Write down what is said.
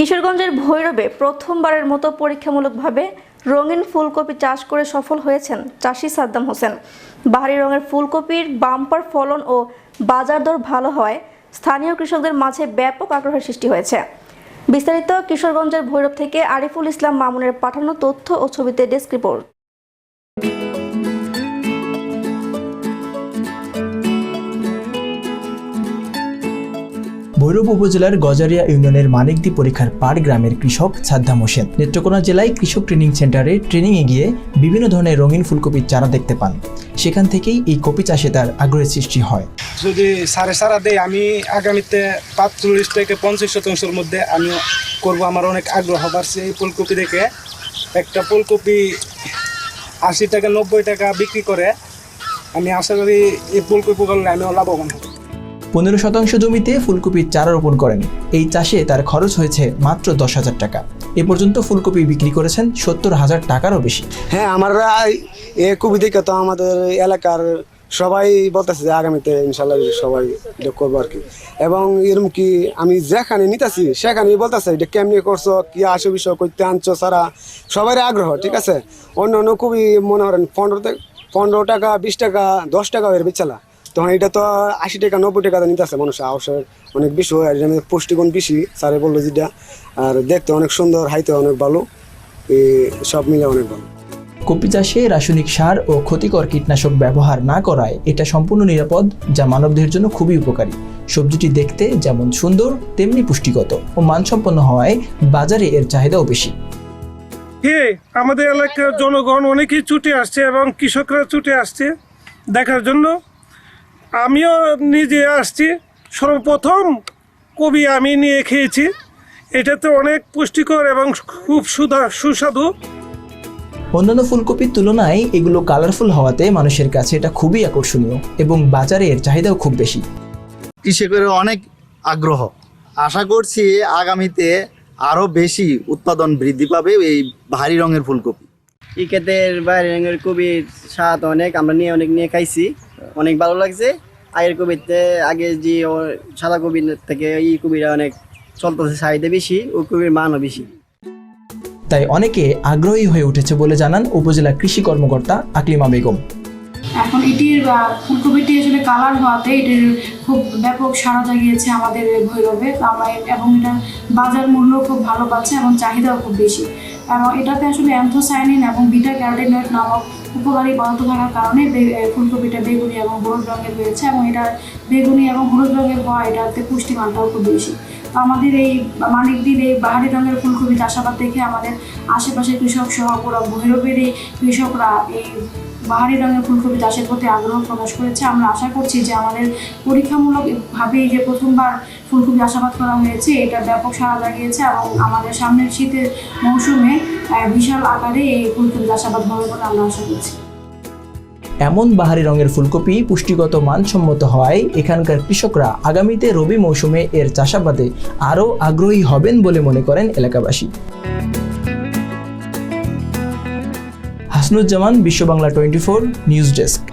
কিশোরগঞ্জের ভৈরবে প্রথমবারের মতো পরীক্ষামূলকভাবে রঙিন ফুলকপি চাষ করে সফল হয়েছেন চাষি সাদ্দাম হোসেন। বাহারি রঙের ফুলকপির বাম্পার ফলন ও বাজার দর ভালো হওয়ায় স্থানীয় কৃষকদের মাঝে ব্যাপক আগ্রহের সৃষ্টি হয়েছে। বিস্তারিত কিশোরগঞ্জের ভৈরব থেকে আরিফুল ইসলাম মামুনের পাঠানো তথ্য ও ছবিতে ডেস্ক রিপোর্ট। ভৈরব উপজেলার গজারিয়া ইউনিয়নের মানিকদি পরীক্ষার পাড় গ্রামের কৃষক সাদ্দাম হোসেন নেত্রকোনা জেলায় কৃষক ট্রেনিং সেন্টারে ট্রেনিংয়ে গিয়ে বিভিন্ন ধরনের রঙিন ফুলকপির চারা দেখতে পান। সেখান থেকেই এই কপি চাষে তার আগ্রহের সৃষ্টি হয়। যদি সাড়ে সারা দেয় আমি আগামীতে পাঁচচল্লিশ থেকে পঞ্চাশ শতাংশের মধ্যে আমি করব। আমার অনেক আগ্রহ বাড়ছে এই ফুলকপি দেখে। একটা ফুলকপি আশি টাকা, নব্বই টাকা বিক্রি করে। আমি আশা করি এই ফুলকপি করলে আমিও লাভবান হব। পনেরো শতাংশ জমিতে ফুলকপির চারা রোপণ করেন। এই চাষে তার খরচ হয়েছে মাত্র দশ হাজার টাকা। এ পর্যন্ত ফুলকপি বিক্রি করেছেন সত্তর হাজার টাকারও বেশি। হ্যাঁ আমরা এ কবি দেখে তো আমাদের এলাকার সবাই বলতেছে যে আগামীতে ইনশাল্লাহ সবাই এটা করব আর কি। এবং এরকম কি আমি যেখানে নিতেছি সেখানে বলতেছে, এটা কেমনি করছ? কি আসো বিষয় করতে আনছো সারা? সবাই আগ্রহ, ঠিক আছে? অন্য অন্য খুবই মনে করেন পনেরো পনেরো টাকা, বিশ টাকা, দশ টাকা এর বেচালা। তখন এটা তো আশি টাকা নব্বই টাকা নিতেছে মানুষ আওসের অনেক বেশি হয় আর পুষ্টিগুণ বেশি স্যারে বলল যেটা। আর দেখতে অনেক সুন্দর হাইতে অনেক ভালো এই সব মিলে অনেক ভালো। কপি চাষে রাসায়নিক সার ও ক্ষতিকর কীটনাশক ব্যবহার না করায় এটা সম্পূর্ণ নিরাপদ যা মানবদেহের জন্য খুবই উপকারী। সবজিটি দেখতে যেমন সুন্দর তেমনি পুষ্টিগত ও মানসম্পন্ন হওয়ায় বাজারে এর চাহিদাও বেশি। হে আমাদের এলাকার জনগণ অনেকেই ছুটে আসছে এবং কৃষকরা ছুটে আসছে দেখার জন্য। আমিও নিজে আসছি। সর্বপ্রথম কবি আমি নিয়ে খেয়েছি। এটাতে অনেক পুষ্টিকর এবং খুব সুদা সুস্বাদু। অন্যান্য ফুলকপির তুলনায় এগুলো কালারফুল হওয়াতে মানুষের কাছে এটা খুবই আকর্ষণীয় এবং বাজারে এর চাহিদাও খুব বেশি। কৃষকের অনেক আগ্রহ। আশা করছি আগামীতে আরও বেশি উৎপাদন বৃদ্ধি পাবে এই ভারী রঙের ফুলকপি। এই ক্ষেতের বাইরে রঙের কবির স্বাদ অনেক আমরা নিয়ে অনেক নিয়ে খাইছি। অনেক ভালো লাগছে। আগের কবিতে আগে যে ও- সাদা কবির থেকে এই কবিরা অনেক চলতেছে চাহিদা বেশি ও কবির মানও বেশি। তাই অনেকে আগ্রহী হয়ে উঠেছে বলে জানান উপজেলা কৃষি কর্মকর্তা আকলিমা বেগম। এখন এটির ফুলকপিটি আসলে কালার হওয়াতে এটির খুব ব্যাপক সাড়া জাগিয়েছে আমাদের ভৈরবে। এবং এটা বাজার মূল্য খুব ভালো পাচ্ছে এবং চাহিদাও খুব বেশি। এবং এটাতে আসলে অ্যান্থোসায়ানিন এবং বিটা ক্যারোটিনয়েড নামক উপকারী বন্ধ থাকার কারণে ফুলকপিটা বেগুনি এবং হলুদ রঙের হয়েছে এবং এটা বেগুনি এবং হলুদ রঙের হওয়া এটাতে পুষ্টিমানটাও খুব বেশি। আমাদের এই মানিকদির এই বাহারি রঙের ফুলকপি চাষাবাদ দেখে আমাদের আশেপাশের কৃষক সহ পুরো ভৈরবের এই কৃষকরা এই বাহারি রঙের ফুলকপি চাষের প্রতি আগ্রহ প্রকাশ করেছে। আমরা আশা করছি যে আমাদের পরীক্ষামূলকভাবে এই যে প্রথমবার ফুলকপি চাষাবাদ করা হয়েছে, এটা ব্যাপক সাড়া জাগিয়েছে এবং আমাদের সামনের শীতের মৌসুমে বিশাল আকারে এই ফুলকপি চাষাবাদ হবে বলে আমরা আশা করছি। এমন বাহারি রঙের ফুলকপি পুষ্টিগত মানসম্মত হওয়ায় এখানকার কৃষকরা আগামীতে রবি মৌসুমে এর চাষাবাদে আরও আগ্রহী হবেন বলে মনে করেন এলাকাবাসী। Hasnuzzaman Bishwa Bangla twenty four, news desk.